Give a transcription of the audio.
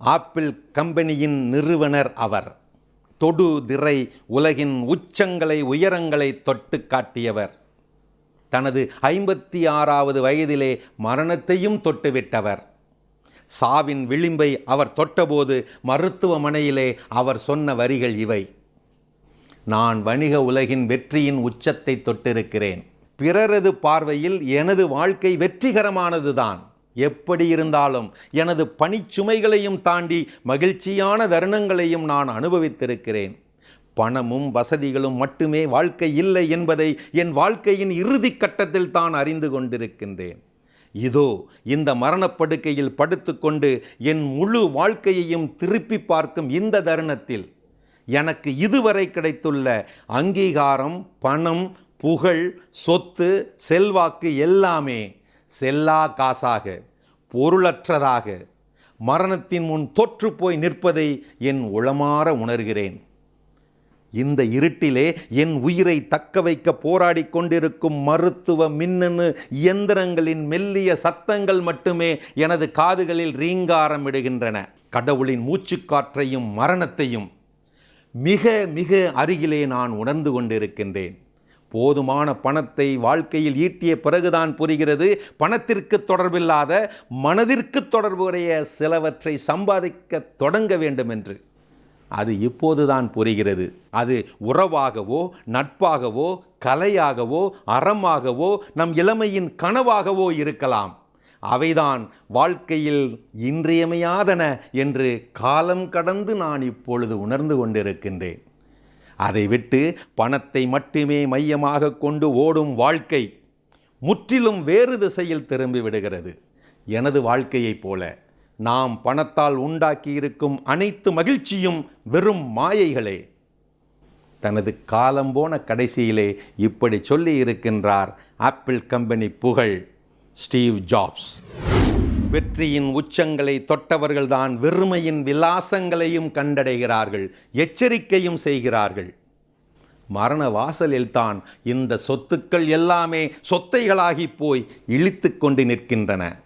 Apple கம்பெனியின் நிறுவனர் அவர். தொடு திரை உலகின் உச்சங்களை உயரங்களை தொட்டு காட்டியவர். தனது ஐம்பத்தி ஆறாவது வயதிலே மரணத்தையும் தொட்டுவிட்டவர். சாவின் விளிம்பை அவர் தொட்டபோது மருத்துவமனையிலே அவர் சொன்ன வரிகள் இவை. நான் வணிக உலகின் வெற்றியின் உச்சத்தை தொட்டிருக்கிறேன். பிறரது பார்வையில் எனது வாழ்க்கை வெற்றிகரமானதுதான். எப்படி இருந்தாலும் எனது பணிச்சுமைகளையும் தாண்டி மகிழ்ச்சியான தருணங்களையும் நான் அனுபவித்திருக்கிறேன். பணமும் வசதிகளும் மட்டுமே வாழ்க்கை இல்லை என்பதை என் வாழ்க்கையின் இறுதி கட்டத்தில் தான் அறிந்து கொண்டிருக்கின்றேன். இதோ இந்த மரணப்படுக்கையில் படுத்துக்கொண்டு என் முழு வாழ்க்கையையும் திருப்பி பார்க்கும் இந்த தருணத்தில் எனக்கு இதுவரை கிடைத்துள்ள அங்கீகாரம் பணம் புகழ் சொத்து செல்வாக்கு எல்லாமே செல்லா காசாக பொருளற்றதாக மரணத்தின் முன் தோற்றுப்போய் நிற்பதை என் உளமாற உணர்கிறேன். இந்த இருட்டிலே என் உயிரை தக்க வைக்க போராடி கொண்டிருக்கும் மருத்துவ மின்னணு இயந்திரங்களின் மெல்லிய சத்தங்கள் மட்டுமே எனது காதுகளில் ரீங்காரமிடுகின்றன கடவுளின் மூச்சுக்காற்றையும் மரணத்தையும் மிக மிக அருகிலே நான் உணர்ந்து கொண்டிருக்கின்றேன். போதுமான பணத்தை வாழ்க்கையில் ஈட்டிய பிறகுதான் புரிகிறது. பணத்திற்கு தொடர்பில்லாத மனதிற்கு தொடர்புடைய சிலவற்றை சம்பாதிக்க தொடங்க வேண்டும் என்று அது இப்போதுதான் புரிகிறது. அது உறவாகவோ நட்பாகவோ கலையாகவோ அறமாகவோ நம் இளமையின் கனவாகவோ இருக்கலாம். அவைதான் வாழ்க்கையில் இன்றியமையாதன என்று காலம் கடந்து நான் இப்பொழுது உணர்ந்து கொண்டிருக்கின்றேன். அதை விட்டு பணத்தை மட்டுமே மையமாக கொண்டு ஓடும் வாழ்க்கை முற்றிலும் வேறு திசையில் திரும்பி விடுகிறது. எனது வாழ்க்கையைப் போல நாம் பணத்தால் உண்டாக்கியிருக்கும் அனைத்து மகிழ்ச்சியும் வெறும் மாயைகளே. தனது காலம் போன கடைசியிலே இப்படி சொல்லி இருக்கின்றார் ஆப்பிள் கம்பெனி புகழ் ஸ்டீவ் ஜாப்ஸ். வெற்றியின் உச்சங்களை தொட்டவர்கள்தான் வெறுமையின் விலாசங்களையும் கண்டடைகிறார்கள் எச்சரிக்கையும் செய்கிறார்கள். மரண வாசலில்தான் இந்த சொத்துக்கள் எல்லாமே சொத்தைகளாகி போய் இழித்து கொண்டு நிற்கின்றன.